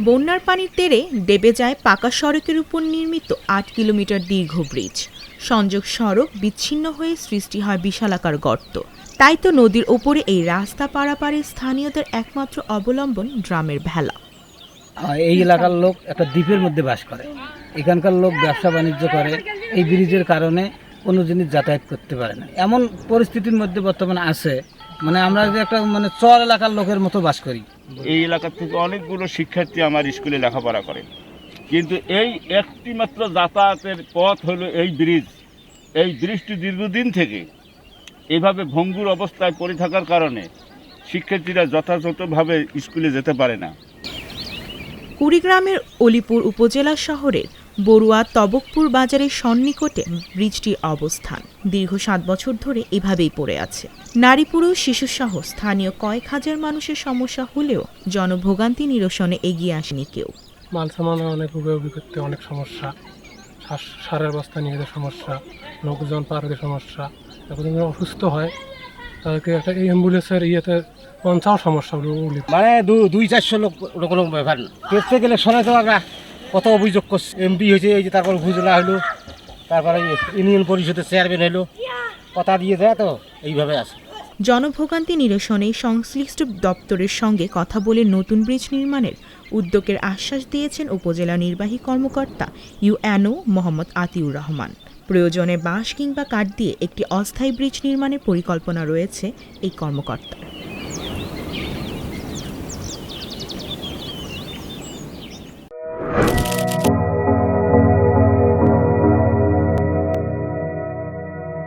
বন্যার পানির তেরে ডেবে যায় পাকা সড়কের উপর নির্মিত আট কিলোমিটার দীর্ঘ ব্রিজ। সংযোগ সড়ক বিচ্ছিন্ন হয়ে সৃষ্টি হয় বিশালাকার গর্ত। তাই তো নদীর ওপরে এই রাস্তা পারাপারে স্থানীয়দের একমাত্র অবলম্বন ড্রামের ভেলা। আহ, এই এলাকার লোক একটা দ্বীপের মধ্যে বাস করে। এখানকার লোক ব্যবসা বাণিজ্য করে। এই ব্রিজের কারণে কোনো জিনিস যাতায়াত করতে পারে না। এমন পরিস্থিতির মধ্যে বর্তমানে আছে। মানে আমরা যে একটা মানে চর এলাকার লোকের মতো বাস করি। এই এলাকার থেকে অনেকগুলো শিক্ষার্থী আমার স্কুলে লেখাপড়া করে। কিন্তু এই একটিমাত্র যাতায়াতের পথ হলো এই ব্রিজ। এই ব্রিজটি দীর্ঘদিন থেকে এভাবে ভঙ্গুর অবস্থায় পড়ে থাকার কারণে শিক্ষার্থীরা যথাযথভাবে স্কুলে যেতে পারে না। কুড়িগ্রামের অলিপুর উপজেলা শহরের বড়ুয়া তবকপুর বাজারের সন্নিকটে ব্রিজটির অবস্থান। দীর্ঘ সাত বছর ধরে এভাবেই পড়ে আছে। নারী পুরুষ শিশুসহ স্থানীয় কয়েক হাজার মানুষের সমস্যা হলেও জনভোগান্তি নিরসনে এগিয়ে আসেনি কেউ। মাল সামানে অনেক করতে অনেক সমস্যা। সারের বস্তা নিয়ে যেতে সমস্যা লোকজন পার হতে সমস্যা এখন অসুস্থ হয় তাদেরকে একটা এই অ্যাম্বুলেন্সের ইয়েতে পৌঁছাও সমস্যা মানে দুই চারশো লোক ওটা কোনো ব্যাপার দেখতে গেলে শোনা তো আমরা কত অভিযোগ করছে, এমপি হয়েছে, এই যে তারপর উপজেলা হলো, তারপরে ইউনিয়ন পরিষদের চেয়ারম্যান হলো। কথা দিয়ে দেয় তো, এইভাবে আছে। জনভোগান্তি নিরসনে সংশ্লিষ্ট দপ্তরের সঙ্গে কথা বলে নতুন ব্রিজ নির্মাণের উদ্যোগের আশ্বাস দিয়েছেন উপজেলা নির্বাহী কর্মকর্তা ইউএনও মোহাম্মদ আতিউর রহমান। প্রয়োজনে বাঁশ কিংবা কাঠ দিয়ে একটি অস্থায়ী ব্রিজ নির্মাণের পরিকল্পনা রয়েছে এই কর্মকর্তার।